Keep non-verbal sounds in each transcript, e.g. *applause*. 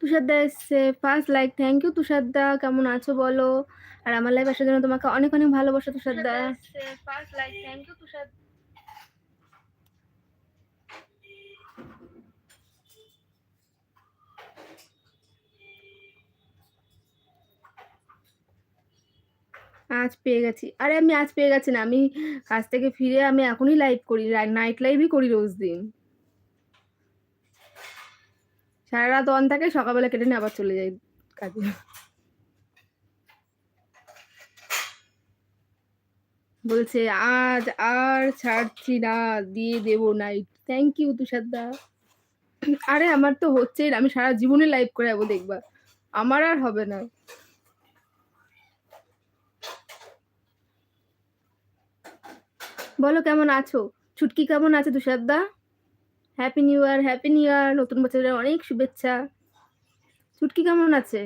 তুষারদা এসছে। First like thank you তুষারদা কেমন আছো বলো? আর আমার লাইভ আসার জন্য তোমাকে অনেক অনেক ভালোবাসা তুষারদা। First like thank you Tushar আজ পেয়ে গেছি। আরে আমি আজ পেয়ে গেছি না আমি কাজ থেকে ফিরে আমি এখনই লাইভ করি নাইট লাইভই করি রোজ দিন। সারা রাত অন থাকে, সকালবেলা কেটে নিয়ে আবার চলে যাই কাজে। বলছে, আজ আর ছাড়ছি না, দিয়ে দেবো নাইট থ্যাংক ইউ তুষারদা আরে, আমার তো হচ্ছে আমি সারা জীবনে লাইভ করে যাব, দেখবা। আমার আর হবে না। বলো, কেমন আছো? ছুটকি কেমন আছে তুষারদা happy new year happy new year নতুন বছরের অনেক শুভেচ্ছা। চুটকি কেমন আছে?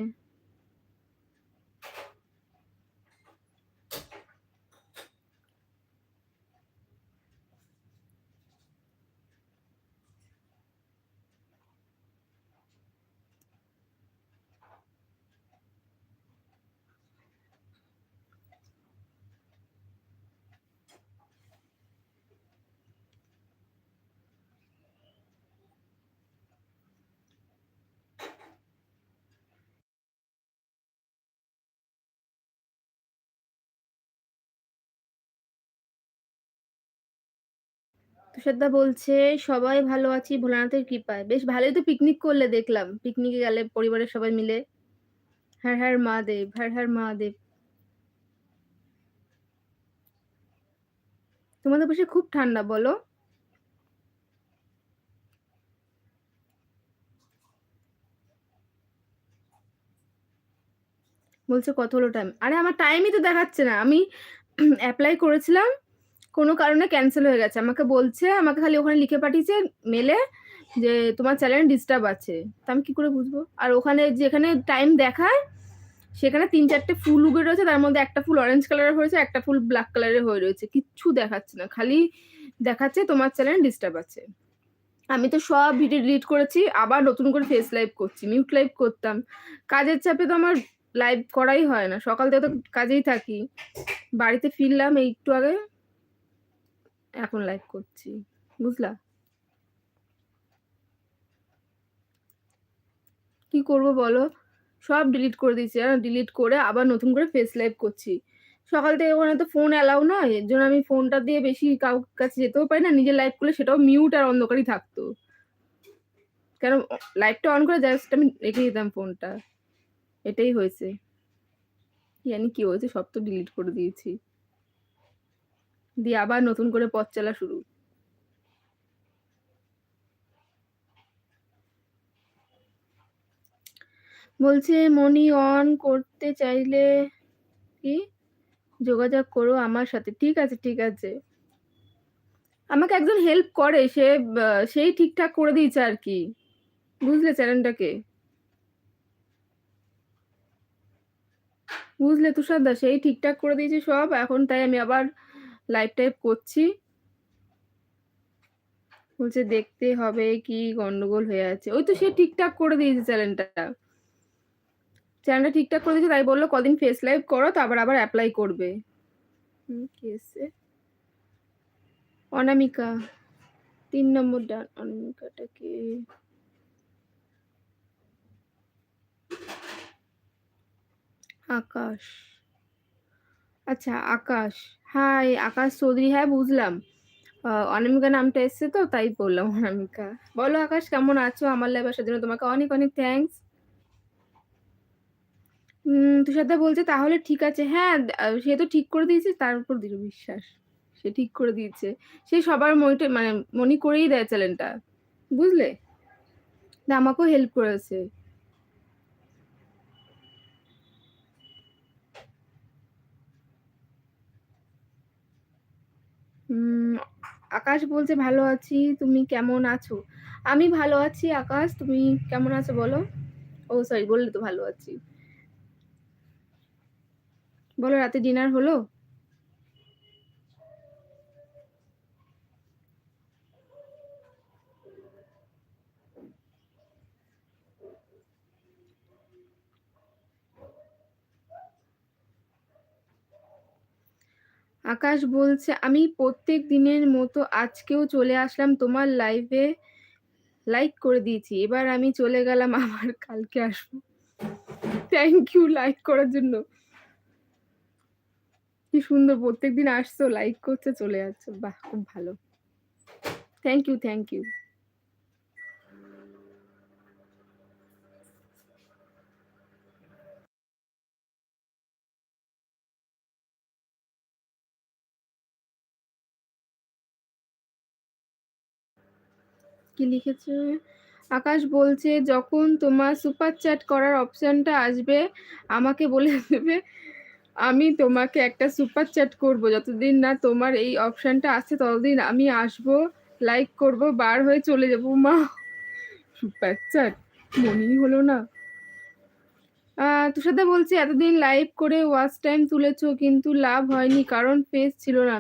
তুষারদা বলছে, সবাই ভালো আছি, ভোলানাথের কৃপায়। বেশ ভালোই তো পিকনিক করলে দেখলাম। পিকনিকে গেলে পরিবারের সবাই মিলে। হ্যাঁ হ্যাঁ মহাদেব হ্যাঁ হ্যাঁ মহাদেব। তোমাদের পাশে খুব ঠান্ডা, বলো। বলছে কত হলো টাইম আরে আমার টাইমই তো দেখাচ্ছে না। আমি *clears throat* অ্যাপ্লাই করেছিলাম। কোনো কারণে ক্যান্সেল হয়ে গেছে। আমাকে বলছে, আমাকে খালি ওখানে লিখে পাঠিয়েছে মেলে যে তোমার চ্যানেল ডিস্টার্ব আছে। তা আমি কি করে বুঝব? আর ওখানে যেখানে টাইম দেখায়, সেখানে তিন চারটে ফুল উগে রয়েছে, তার মধ্যে একটা ফুল অরেঞ্জ কালারের হয়েছে একটা ফুল ব্ল্যাক কালারের হয়ে রয়েছে। কিচ্ছু দেখাচ্ছে না, খালি দেখাচ্ছে তোমার চ্যানেল ডিস্টার্ব আছে। আমি তো সব ভিডিও ডিলিট করেছি, আবার নতুন করে ফেস লাইভ করছি মিউট লাইভ করতাম। কাজের চাপে তো আমার লাইভ করাই হয় না, সকাল থেকে তো কাজেই থাকি। বাড়িতে ফিরলাম এই একটু আগে। এখন লাইভ করছি, বুঝলা? কি করব বলো? সব ডিলিট করে দিয়েছি আর ডিলিট করে আবার নতুন করে ফেস লাইভ করছি। সকাল থেকে ওখানে তো ফোন অ্যালাউ নয়, এর জন্য আমি ফোনটা দিয়ে বেশি কাউ কাছে যেতেও পারি না, নিজের লাইভ করলে সেটাও মিউট আর অন্ধকারই থাকতো। কেন লাইভটা অন করে জাস্ট আমি রেখে দিতাম ফোনটা এটাই হয়েছে। জানি কি হয়েছে, সব তো ডিলিট করে দিয়েছি। দিয়ে আবার নতুন করে পথ চলা শুরু। বলছে মনি অন করতে চাইলে কি? যোগাযোগ করো আমার সাথে। ঠিক আছে ঠিক আছে। আমাকে একজন হেল্প করে, সে সেই ঠিকঠাক করে দিয়েছে আর কি। বুঝলে চ্যানেলটাকে? বুঝলে তুষারদা, সেই ঠিকঠাক করে দিয়েছে সব, এখন তাই আমি আবার লাইভ টাইপ করছি। বলছে দেখতে হবে কি গন্ডগোল হয়ে আছে। ওই তো সে ঠিকঠাক করে দিয়েছে চ্যানেলটা চ্যানেলটা ঠিকঠাক করে দিয়েছে, তাই বলল কদিন ফেস লাইভ করো, তারপর আবার অ্যাপ্লাই করবে। কি অনামিকা, তিন নম্বর ডান। অনামিকাটা কি? আকাশ। আচ্ছা আকাশ। হাই আকাশ চৌধুরী হ্যাঁ বুঝলাম। অনামিকা নামটা এসছে তো, তাই বললাম অনামিকা। বলো আকাশ, কেমন আছো? আমার লাইভ আসার জন্য তোমাকে অনেক অনেক থ্যাংকস তুষারদা বলছে, তাহলে ঠিক আছে। হ্যাঁ সে তো ঠিক করে দিয়েছে, তার উপর দৃঢ় বিশ্বাস। সে ঠিক করে দিয়েছে। সে সবার মনিটা মানে মনি করেই দেয় চ্যানেলটা বুঝলে? আমাকেও হেল্প করেছে। আকাশ বলছে, ভালো আছি, তুমি কেমন আছো? আমি ভালো আছি আকাশ, তুমি কেমন আছো বলো? ও সরি বললে তো ভালো আছি। বলো, রাতে ডিনার হলো? আকাশ বলছে, আমি প্রত্যেক দিনের মতো আজকেও চলে আসলাম তোমার লাইভে লাইক করে দিয়েছি। এবার আমি চলে গেলাম আমার কালকে আসব। থ্যাংক ইউ লাইক করার জন্য। কি সুন্দর প্রত্যেকদিন আসছো লাইক করছে, চলে যাচ্ছে। বাহ, খুব ভালো। থ্যাংক ইউ থ্যাংক ইউ কি লিখেছে? আকাশ বলছে, যখন তোমার সুপার চ্যাট করার অপশনটা আসবে, আমাকে বলে দেবে, আমি তোমাকে একটা সুপার চ্যাট করব। যতদিন না তোমার এই অপশনটা আসছে, ততদিন আমি আসব লাইক করব, বার হয়ে চলে যাব মা সুপার চ্যাট মনেই হলো না। তুষারদা বলছে, এতদিন লাইভ করে ওয়াচ টাইম তুলেছো, কিন্তু লাভ হয়নি, কারণ ফেস ছিল না।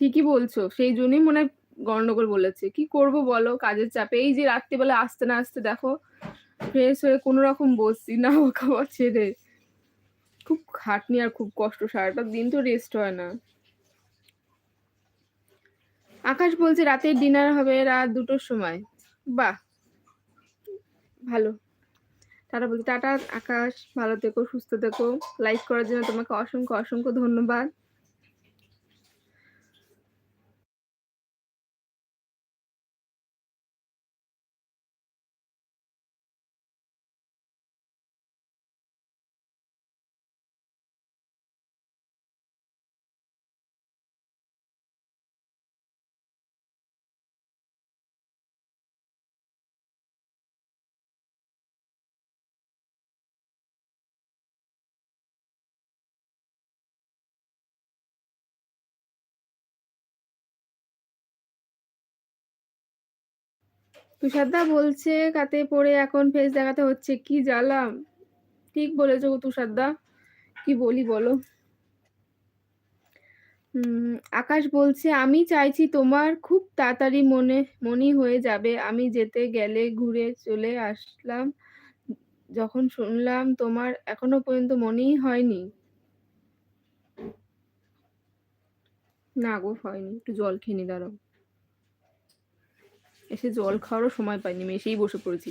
ঠিকই বলছো, সেই জন্যই মনে হয় গন্ডগোল বলেছে। কি করব বলো? কাজের চাপে। এই যে রাত্রিবেলা আসতে না আসতে দেখো ফ্রেশ হয়ে কোনো রকম বসছি না খাওয়া ছেড়ে খুব খাটনি আর খুব কষ্ট, সারাটা দিন তো রেস্ট হয় না। আকাশ বলছে রাতের ডিনার হবে রাত দুটোর সময়। বাহ! ভালো। টাটা বলছে, টাটা আকাশ, ভালো থেকো, সুস্থ থেকো। লাইক করার জন্য তোমাকে অসংখ্য অসংখ্য ধন্যবাদ। তুষারদা বলছে কাতে পড়ে এখন ফেস দেখাতে হচ্ছে। কি জ্বালাম? ঠিক বলেছ তুষারদা। কি বলি বলো। আকাশ বলছে, আমি চাইছি তোমার খুব তাড়াতাড়ি মনে মনি হয়ে যাবে। আমি যেতে গেলে ঘুরে চলে আসলাম। যখন শুনলাম তোমার এখনও পর্যন্ত মনেই হয়নি। না গো, হয়নি। একটু জল খেয়ে নি দাঁড়াও। এসে জল খাওয়ারও সময় পাইনি এসেই বসে পড়েছি।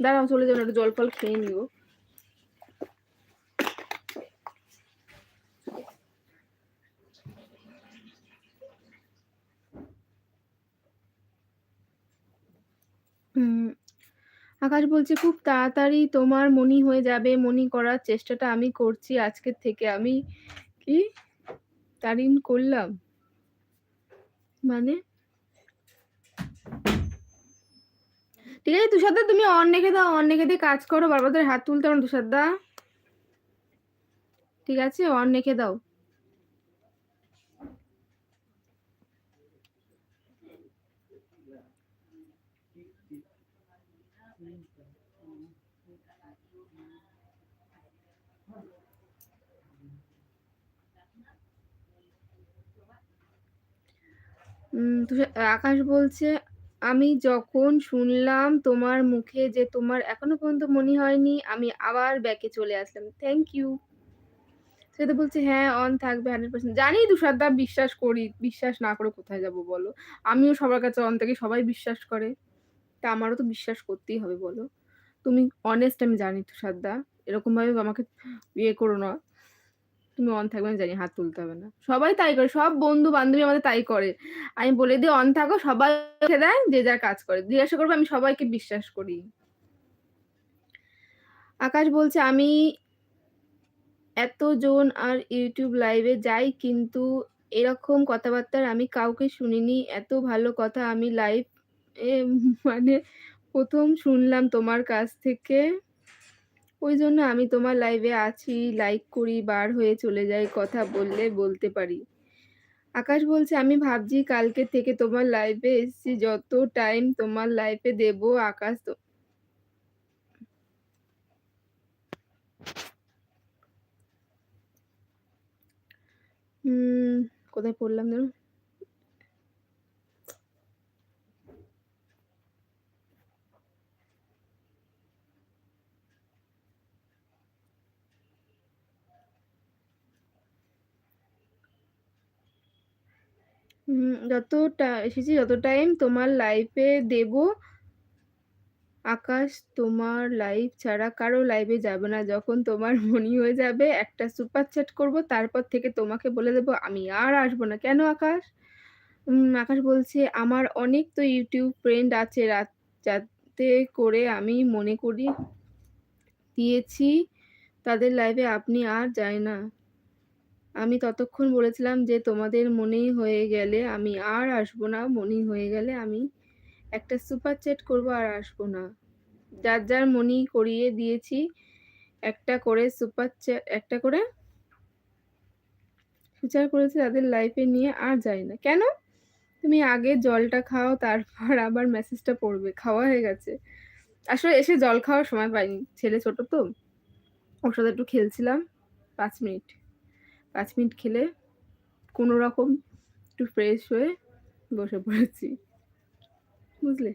দাঁড়াও, চলে যাব একটু জল ফল খেয়ে নিব আকাশ বলছে, খুব তাড়াতাড়ি তোমার মনি হয়ে যাবে মনি করার চেষ্টাটা আমি করছি আজকের থেকে। আমি কি? তারিন করলাম? মানে? ঠিক আছে তুষারদা তুমি অন রেখে দাও অন রেখে দিয়ে কাজ করো, বারবার ধরে হাত তুলতে পারো তুষারদা ঠিক আছে অন রেখে দাও আকাশ বলছে আমি যখন শুনলাম তোমার মুখে যে তোমার এখনও পর্যন্ত মনে হয়নি, আমি আবার ব্যাকে চলে আসলাম। থ্যাংক ইউ সেটা বলছে হ্যাঁ অন থাকবে হান্ড্রেড পার্সেন্ট জানি তুষারদা বিশ্বাস করি, বিশ্বাস না করে কোথায় যাব বলো? আমিও সবার কাছে অন থেকে, সবাই বিশ্বাস করে। তা আমারও তো বিশ্বাস করতেই হবে বলো। তুমি অনেস্ট আমি জানি তুষারদা এরকমভাবে আমাকে ইয়ে করো না। তুমি অন থাকবে, আমি জানি হাত তুলতে হবে না। সবাই তাই করে, সব বন্ধু বান্ধবী আমাদের তাই করে। আমি বলে দিই, অন থাকো, সবাই দেয়, যে যার কাজ করে। জিজ্ঞাসা করব, আমি সবাইকে বিশ্বাস করি। আকাশ বলছে, আমি এতজন আর ইউটিউব লাইভে যাই, কিন্তু এরকম কথাবার্তার আমি কাউকে শুনিনি। এত ভালো কথা আমি লাইভ মানে প্রথম শুনলাম তোমার কাছ থেকে। ওই জন্য আমি তোমার লাইভে আছি লাইক করি, বার হয়ে চলে যাই, কথা বললে বলতে পারি। আকাশ বলছে, আমি ভাবছি কালকে থেকে তোমার লাইভে এসছি, যত টাইম তোমার লাইফে দেব, আকাশ তো কোথায় পড়লাম ধরো? যতটা এসেছি যত টাইম তোমার লাইফে দেব আকাশ তোমার লাইফ ছাড়া কারও লাইফে যাবে না। যখন তোমার মনি হয়ে যাবে একটা সুপার চ্যাট করব। তারপর থেকে তোমাকে বলে দেব আমি আর আসব না। কেন আকাশ? আকাশ বলছে, "আমার অনেক তো ইউটিউব ফ্রেন্ড আছে রাত যাতে করে আমি মনে করি দিয়েছি তাদের লাইফে আপনি আর যায় না।" আমি ততক্ষণ বলেছিলাম যে, "তোমাদের মনেই হয়ে গেলে আমি আর আসব না। মনি হয়ে গেলে আমি একটা সুপার চ্যাট করব আর আসব না।" যার, যার মনি করিয়ে দিয়েছি একটা করে সুপার চ্যাট একটা করে বিচার করেছি তাদের লাইফে নিয়ে আর যাই না। কেন? তুমি আগে জলটা খাও তারপর আবার মেসেজটা পড়বে। খাওয়া হয়ে গেছে। আসলে এসে জল খাওয়ার সময় পাইনি। ছেলে ছোট তো। ওর সাথে একটু খেলছিলাম পাঁচ মিনিট। ৫ মিনিট খেলে কোনো রকম একটু ফ্রেশ হয়ে বসে পড়েছি। বুঝলে?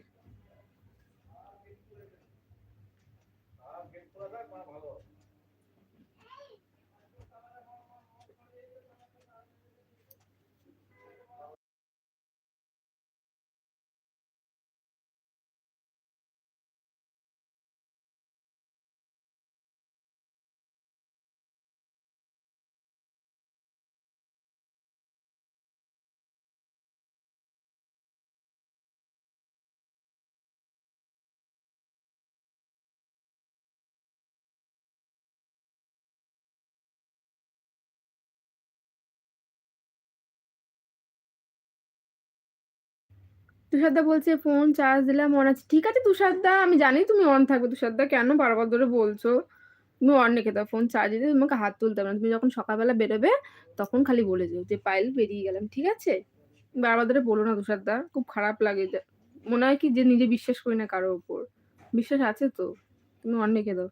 তুষারদা বলছে ফোন চার্জ দিলাম অন আছে। ঠিক আছে তুষারদা আমি জানি তুমি অন থাকবে তুষারদা কেন বারবার ধরে বলছো? তুমি অন রেখে দাও। ফোন চার্জে দিয়ে তোমাকে হাত তুলতে না। তুমি যখন সকালবেলা বেরোবে তখন খালি বলে যেও যে, "পায়েল বেরিয়ে গেলাম।" ঠিক আছে? বারবার ধরে বলো না তুষারদা। খুব খারাপ লাগে মনে হয় কি যে নিজে বিশ্বাস করি না কারও উপর। বিশ্বাস আছে তো। তুমি অন রেখে দাও।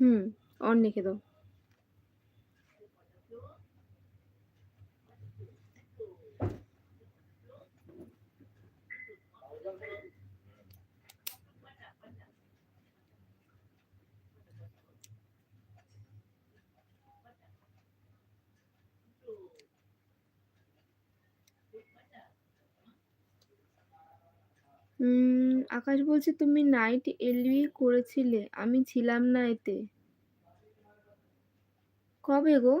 হুম, অন রেখে দাও। আকাশ বলছে, "তুমি নাইট এলবি করেছিলে। আমি ছিলাম না এতে।" কবে গো?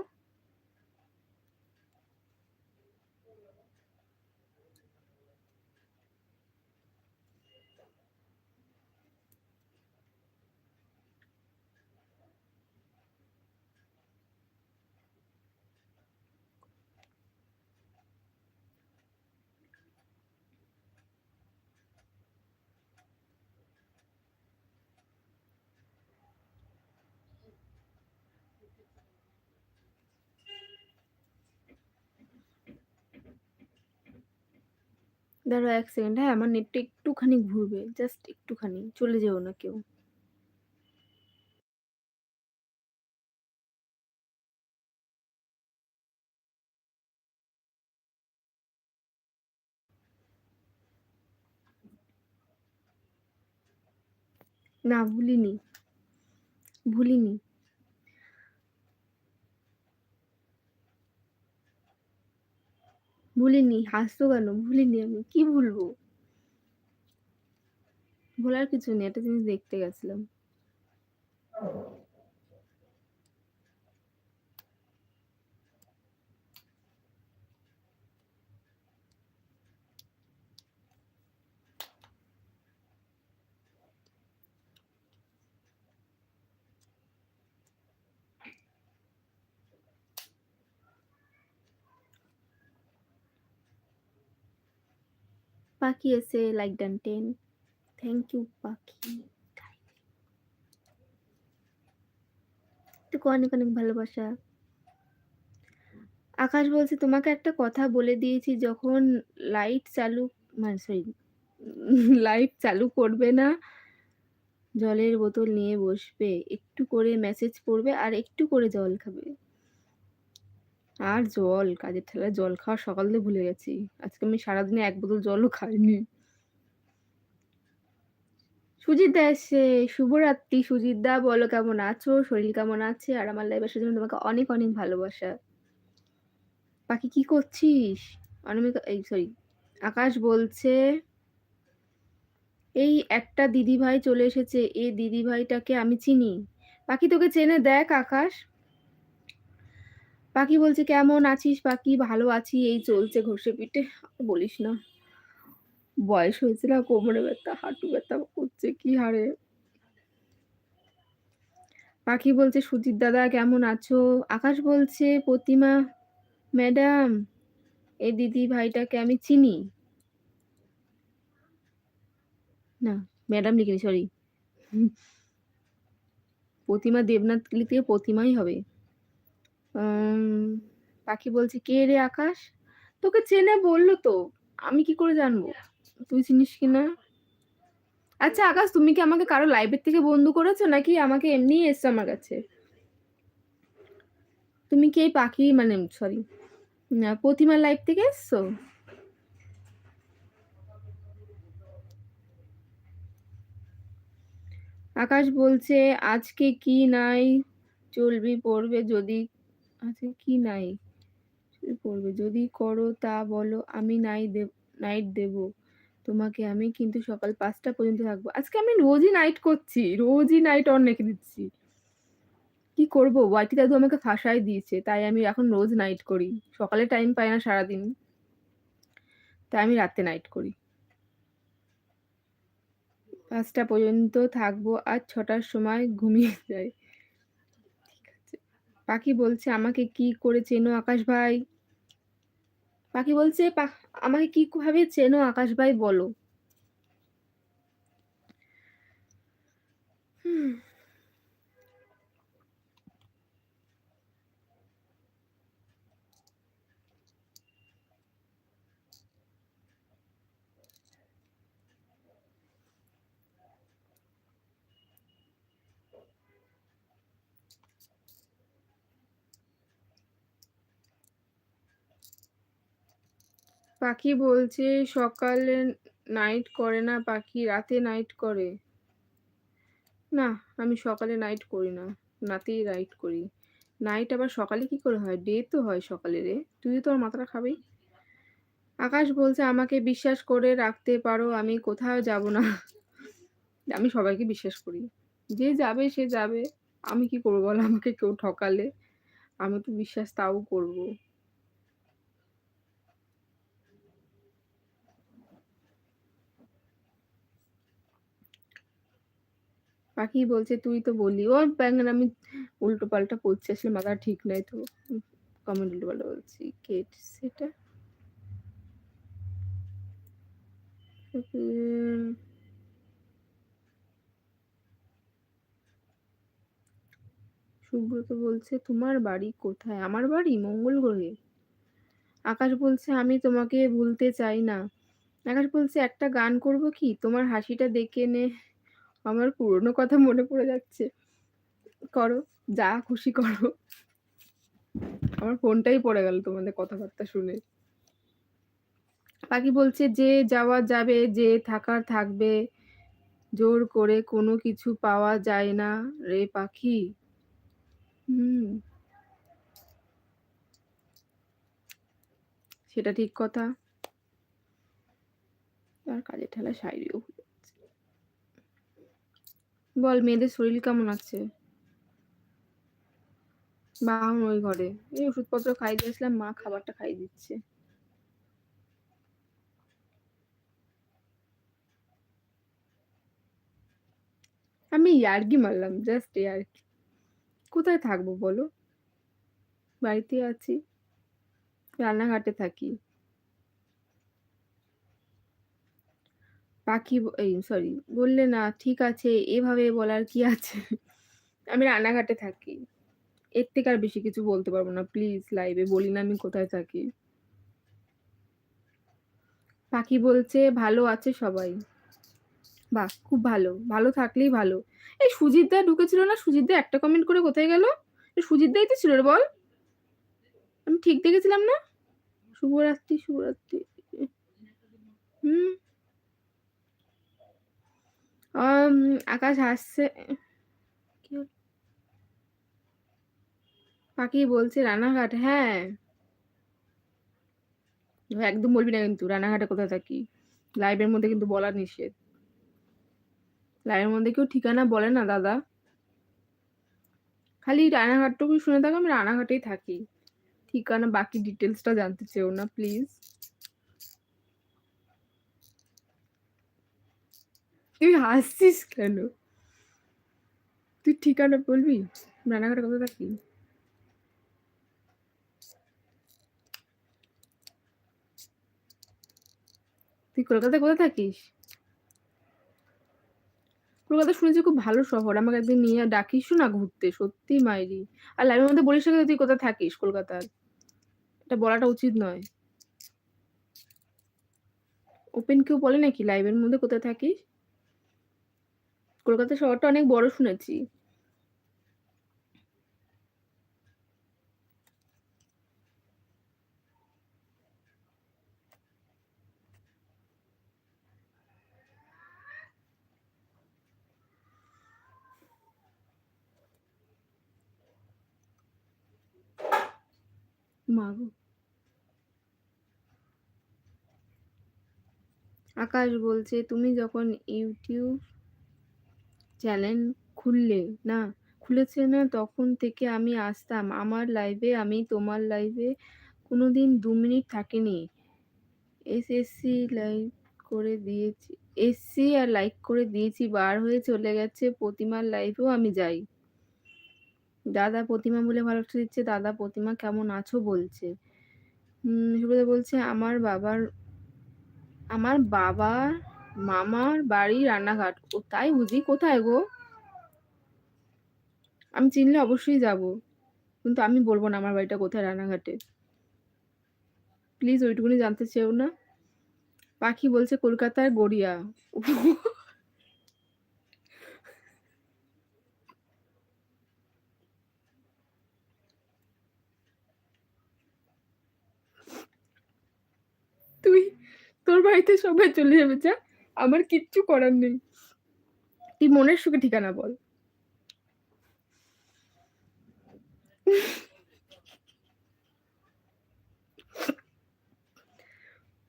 দাঁড়াও এক সেকেন্ড হ্যাঁ? আমার নেটটা একটুখানি ঘুরবে। জাস্ট একটুখানি। চলে যেও না কেউ। না, ভুলিনি। ভুলিনি। ভুলিনি। হাসতো কেন? ভুলিনি আমি। কি ভুলবো? ভোলার কিছু নেই। একটা জিনিস দেখতে গেছিলাম। পাখি এসে like done 10 thank you Pakhi. তোকে অনেক, অনেক ভালোবাসা। আকাশ বলছে, "তোমাকে একটা কথা বলে দিয়েছি যখন লাইট চালু মানে সরি লাইট চালু করবে না, জলের বোতল নিয়ে বসবে। একটু করে মেসেজ পড়বে আর একটু করে জল খাবে।" আর জল, কাজের ঠেলায় জল খাওয়া সকাল থেকে ভুলে গেছি। আজকে আমি সারাদিনে এক বোতল জলও খাইনি। সুজিত দা শুভরাত্রি সুজিত দা বলো কেমন আছো? শরীর কেমন আছে? আর আমার লাইভ আসার জন্য তোমাকে অনেক অনেক ভালোবাসা। বাকি কি করছিস? অনামিকা এই সরি আকাশ বলছে এই একটা দিদি ভাই চলে এসেছে। এই দিদি ভাইটাকে আমি চিনি। পাখি তোকে চেনে দেখ আকাশ। পাখি বলছে, কেমন আছিস পাখি? ভালো আছি, এই চলছে ঘষে পিঠে বলিস না। বয়স হয়েছে না, কোমরে ব্যথা, হাঁটু ব্যথা করছে, কি হারে? পাখি বলছে, সুজিত দাদা, কেমন আছো? আকাশ বলছে, প্রতিমা, ম্যাডাম, এই দিদি ভাইটাকে আমি চিনি। না, ম্যাডাম লিখিনি, সরি। প্রতিমা দেবনাথ লিখতে প্রতিমাই হবে। পাখি বলছে কে রে আকাশ? তোকে চেনে বলল তো আমি কি করে জানব? তুই চিনিস কি না? আচ্ছা আকাশ তুমি কি আমাকে কারও লাইভের থেকে বন্ধু করেছ নাকি আমাকে এমনি এসছো আমার কাছে? তুমি কি এই পাখি মানে সরি প্রতিমার লাইভ থেকে এসছো? আকাশ বলছে আজকে কি নাই? চলবি পড়বে যদি আজকে কি নাই? পড়বে যদি করো তা বলো, আমি নাই দেব নাইট দেব। তোমাকে আমি কিন্তু সকাল পাঁচটা পর্যন্ত থাকব। আজকে আমি রোজই নাইট করছি, রোজই নাইট অন রেখে দিচ্ছি। কি করব? ওয়াইটি দাদু আমাকে ফাঁসাই দিয়েছে, তাই আমি এখন রোজ নাইট করি। সকালে টাইম পাই না সারাদিন, তাই আমি রাতে নাইট করি। পাঁচটা পর্যন্ত থাকব আর ছটার সময় ঘুমিয়ে যাই। আছে পাখি বলছে, আমাকে কি করে চেনো আকাশ ভাই? পাখি বলছে আমাকে কি ভাবে চেনো আকাশ ভাই বলো। হুম। পাখি বলছে, সকালে নাইট করে না পাখি, রাতে নাইট করে। না, আমি সকালে নাইট করি না, রাতেই নাইট করি। নাইট আবার সকালে কি করে হয়? ডে তো হয় সকালে রে। তুই তো আর মাথাটা খাবি। আকাশ বলছে, আমাকে বিশ্বাস করে রাখতে পারো, আমি কোথাও যাব না। আমি সবাইকে বিশ্বাস করি। যে যাবে, সে যাবে। আমি কি করব বল? আমাকে কেউ ঠকালে। আমি তো বিশ্বাস তাও করব। পাখি বলছে, তুই তো বললি। ও ব্যাঙ্গান আমি উল্টো পাল্টা পড়ছি, আসলে মাথা ঠিক নাই তো। কমেন্ট উল্টো পাল্টা বলছি কেট সেটা? সুব্রত বলছে, তোমার বাড়ি কোথায়? আমার বাড়ি মঙ্গল গ্রহে। আকাশ বলছে, আমি তোমাকে ভুলতে চাই না। আকাশ বলছে, একটা গান করব কি? তোমার হাসিটা দেখে নে। আমার পুরনো কথা মনে পড়ে যাচ্ছে। করো, যা খুশি করো। আমার ফোনটাই পড়ে গেল তোমাদের কথাবার্তা শুনে। পাখি বলছে, যে যাওয়া যাবে, যে থাকার থাকবে, জোর করে কোনো কিছু পাওয়া যায় না রে পাখি। হুম। সেটা ঠিক কথা। আর কাজের ঠেলা সাইডেও বল, মেয়েদের শরীর কেমন আছে? বাহন ওই ঘরে। এই ওষুধপত্র খাই দিয়েছিলাম মা খাবারটা খাই দিচ্ছে। আমি ইয়ার্কি মারলাম, জাস্ট ইয়ার্কি। কোথায় থাকব বলো? বাড়িতে আছি। রান্নাঘাটে থাকি। পাখি এই সরি বললে না, ঠিক আছে, এভাবে বলার কি আছে? আমি রান্নাঘাটে থাকি। এর থেকে আর বেশি কিছু বলতে পারব না প্লিজ লাইভে বলি না আমি কোথায় থাকি। পাখি বলছে, ভালো আছে সবাই। বাহ, খুব ভালো ভালো থাকলেই ভালো। এই সুজিত দা ঢুকেছিল না? সুজিত দা একটা কমেন্ট করে কোথায় গেল? সুজিত দাই তো ছিল বল। আমি ঠিক দেখেছিলাম না? শুভরাত্রি শুভরাত্রি। হুম? আকাশ হাসছে পাখি বলছে, রানাঘাট হ্যাঁ। একদম বলবি না কিন্তু, রানাঘাটে কোথায় থাকি। লাইভের মধ্যে কিন্তু বলা নিষেধ। লাইভের মধ্যে কেউ ঠিকানা বলে না, দাদা। খালি রানাঘাটটুকু শুনে থাকো, আমি রানাঘাটেই থাকি। ঠিকানা, বাকি ডিটেইলসটা জানতে চেও না প্লিজ। তুই হাসছিস কেন? তুই ঠিকানা বলবি? রানাঘাটে কোথায় থাকি? তুই কলকাতায় কোথায় থাকিস? কলকাতা শুনেছি খুব ভালো শহর। আমাকে একদিন নিয়ে ডাকিস না ঘুরতে। সত্যি মাইরি। আর লাইভের মধ্যে বলিস না তুই কোথায় থাকিস কলকাতার। এটা বলাটা উচিত নয়। ওপেন কেউ বলে নাকি লাইভের মধ্যে কোথায় থাকিস? কলকাতা শহরটা অনেক বড় শুনেছি। আকাশ বলছে, "তুমি যখন ইউটিউব চ্যানেল খুললে, না খুলেছে না তখন থেকে আমি আসতাম। আমার লাইভে আমি, তোমার লাইভে কোনো দিন দু মিনিট থাকিনি। এসএসসি লাইক করে দিয়েছি এসসি আর লাইক করে দিয়েছি, বার হয়ে চলে গেছে প্রতিমার লাইভেও আমি যাই। দাদা প্রতিমা বলে ভালোবাসা দিচ্ছে। দাদা প্রতিমা কেমন আছো বলছে। সুব্রতা বলছে, আমার বাবার আমার বাবার মামার বাড়ি রান্নাঘাট। ও তাই বুঝি? কোথায় গো? আমি চিনলে অবশ্যই যাব। কিন্তু আমি বলব না আমার বাড়িটা কোথায় রান্নাঘাটে প্লিজ ওইটুকুনি জানতে চেও না। পাখি বলছে কলকাতার গড়িয়া। তুই তোর বাড়িতে সবাই চলে যাবে, যা। আমার কিচ্ছু করার নেই। তুই মনের সুখে ঠিকানা বল।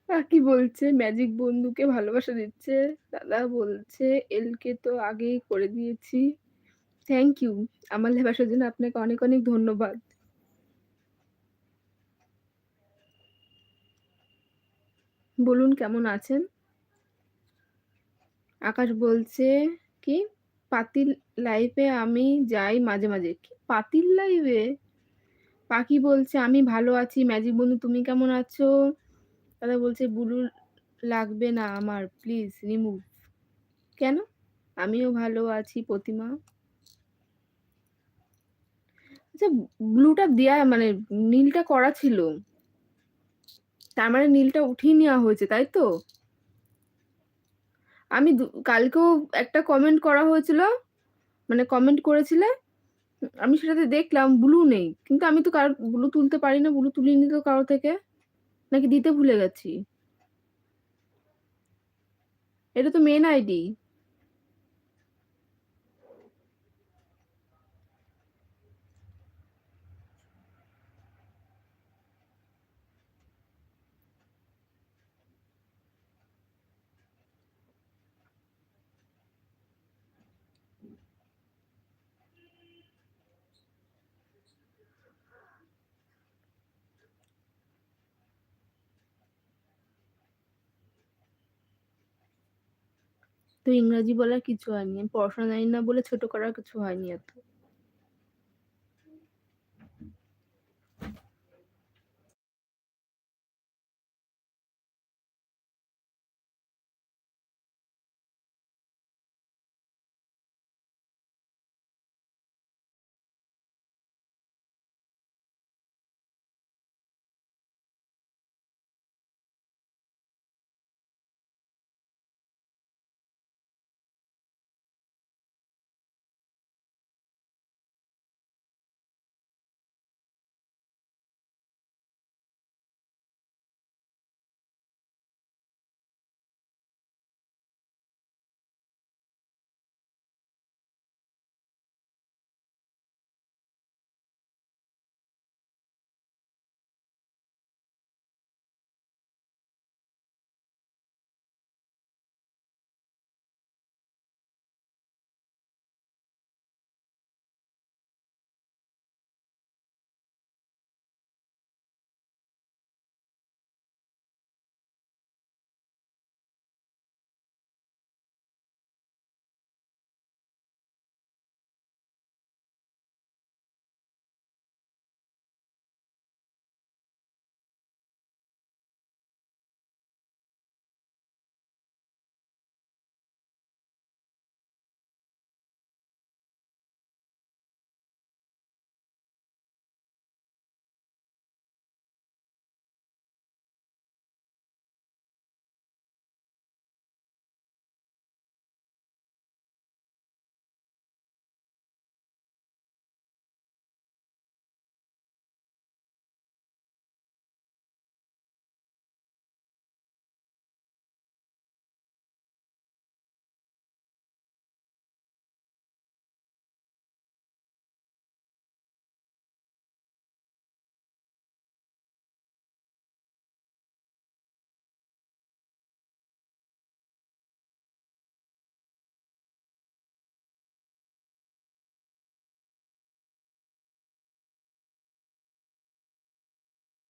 পাখি বলছে ম্যাজিক বন্ধুকে ভালোবাসা দিচ্ছে। দাদা বলছে এলকে তো আগেই করে দিয়েছি। Thank you. আমার ভালোবাসার জন্য আপনাকে অনেক, অনেক ধন্যবাদ। বলুন কেমন আছেন? আকাশ বলছে কি? পাতিল লাইফে আমি যাই মাঝে, মাঝে। কি পাতিল লাইভে? পাখি বলছে আমি ভালো আছি। ম্যাজিক বন্ধু তুমি কেমন আছো? দাদা বলছে ব্লু লাগবে না আমার প্লিজ রিমুভ। কেন? আমিও ভালো আছি প্রতিমা। আচ্ছা ব্লুটা দেয়া মানে নীলটা করা ছিল। তার মানে নীলটা উঠিয়ে নেওয়া হয়েছে, তাই তো? আমি কালকেও একটা কমেন্ট করা হয়েছিল। মানে কমেন্ট করেছিলে। আমি সেটাতে দেখলাম ব্লু নেই। কিন্তু আমি তো কার ব্লু তুলতে পারি না। ব্লু তুলিনি তো কারও থেকে। নাকি দিতে ভুলে গেছি? এটা তো মেন আইডি। ইংরাজি বলার কিছু হয়নি। আমি পড়াশোনা জানি না বলে ছোট করার কিছু হয়নি এত।